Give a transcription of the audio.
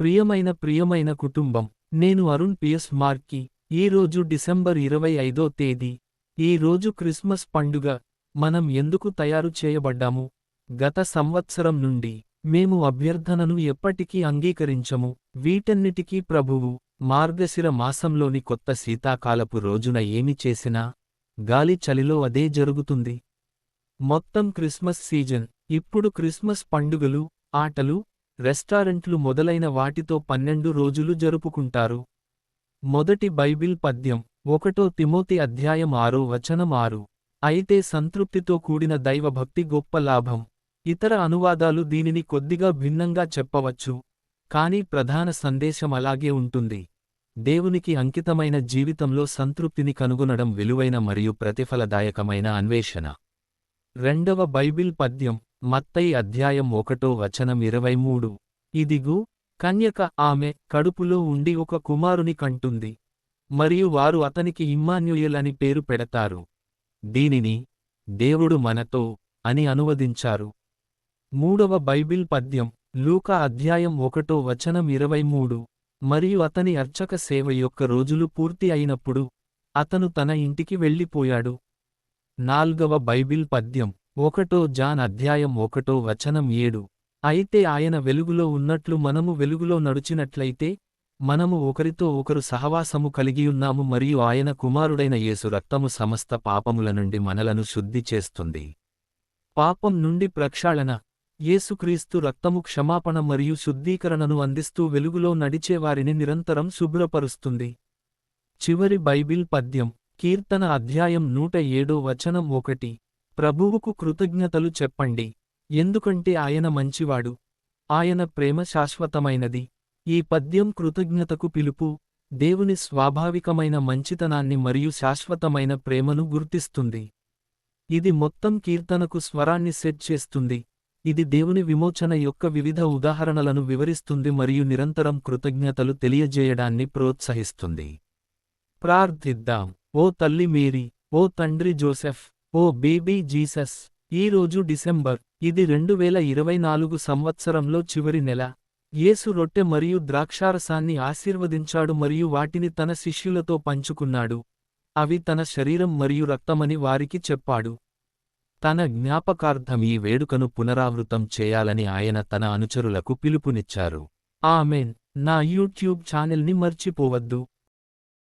ప్రియమైన ప్రియమైన కుటుంబం నేను అరుణ్ పిఎస్ మార్కి. ఈ రోజు డిసెంబర్ ఇరవై ఐదో తేదీ. ఈ రోజు క్రిస్మస్ పండుగ. మనం ఎందుకు తయారు చేయబడ్డాము? గత సంవత్సరం నుండి మేము అభ్యర్థనను ఎప్పటికీ అంగీకరించము. వీటన్నిటికీ ప్రభువు మార్గశిర మాసంలోని కొత్త శీతాకాలపు రోజున ఏమి చేసినా గాలి చలిలో అదే జరుగుతుంది. మొత్తం క్రిస్మస్ సీజన్. ఇప్పుడు క్రిస్మస్ పండుగలు ఆటలు రెస్టారెంట్లు మొదలైన వాటితో పన్నెండు రోజులు జరుపుకుంటారు. మొదటి బైబిల్ పద్యం ఒకటో తిమోతి అధ్యాయం ఆరో వచనం ఆరు. అయితే సంతృప్తితో కూడిన దైవభక్తి గొప్ప లాభం. ఇతర అనువాదాలు దీనిని కొద్దిగా భిన్నంగా చెప్పవచ్చు. కానీ ప్రధాన సందేశం అలాగే ఉంటుంది. దేవునికి అంకితమైన జీవితంలో సంతృప్తిని కనుగొనడం విలువైన మరియు ప్రతిఫలదాయకమైన అన్వేషణ. రెండవ బైబిల్ పద్యం మత్తై అధ్యాయం ఒకటో వచనం ఇరవై మూడు. ఇదిగూ కన్యక ఆమె కడుపులో ఉండి ఒక కుమారుని కంటుంది. మరియు వారు అతనికి ఇమ్మాన్యుయల్ అని పేరు పెడతారు. దీనిని దేవుడు మనతో అని అనువదించారు. మూడవ బైబిల్ పద్యం లూకా అధ్యాయం ఒకటో వచనం ఇరవై మూడు. మరియు అతని అర్చక సేవ యొక్క రోజులు పూర్తి అయినప్పుడు అతను తన ఇంటికి వెళ్ళిపోయాడు. నాల్గవ బైబిల్ పద్యం ఒకటో జాన్ అధ్యాయం ఒకటో వచనం ఏడు. అయితే ఆయన వెలుగులో ఉన్నట్లు మనము వెలుగులో నడుచినట్లయితే మనము ఒకరితో ఒకరు సహవాసము కలిగియున్నాము మరియు ఆయన కుమారుడైన యేసు రక్తము సమస్త పాపముల నుండి మనలను శుద్ధి చేస్తుంది. పాపం నుండి ప్రక్షాళన. యేసుక్రీస్తు రక్తము క్షమాపణ మరియు శుద్ధీకరణను అందిస్తూ వెలుగులో నడిచేవారిని నిరంతరం శుభ్రపరుస్తుంది. చివరి బైబిల్ పద్యం కీర్తన అధ్యాయం నూట ఏడో వచనం ఒకటి. ప్రభువుకు కృతజ్ఞతలు చెప్పండి. ఎందుకంటే ఆయన మంచివాడు. ఆయన ప్రేమ శాశ్వతమైనది. ఈ పద్యం కృతజ్ఞతకు పిలుపు దేవుని స్వాభావికమైన మంచితనాన్ని మరియు శాశ్వతమైన ప్రేమను గుర్తిస్తుంది. ఇది మొత్తం కీర్తనకు స్వరాన్ని సెట్ చేస్తుంది. ఇది దేవుని విమోచన యొక్క వివిధ ఉదాహరణలను వివరిస్తుంది మరియు నిరంతరం కృతజ్ఞతలు తెలియజేయడాన్ని ప్రోత్సహిస్తుంది. ప్రార్థిద్దాం. ఓ తల్లి మేరీ ఓ తండ్రి జోసెఫ్ ఓ బేబీ జీసస్ ఈ రోజు డిసెంబర్ ఇది రెండు వేల ఇరవై నాలుగు సంవత్సరంలో చివరి నెల. యేసు రొట్టె మరియు ద్రాక్షారసాన్ని ఆశీర్వదించాడు మరియు వాటిని తన శిష్యులతో పంచుకున్నాడు. అవి తన శరీరం మరియు రక్తమని వారికి చెప్పాడు. తన జ్ఞాపకార్థం ఈ వేడుకను పునరావృతం చేయాలని ఆయన తన అనుచరులకు పిలుపునిచ్చారు. ఆమెన్. నా యూట్యూబ్ ఛానల్ని మర్చిపోవద్దు.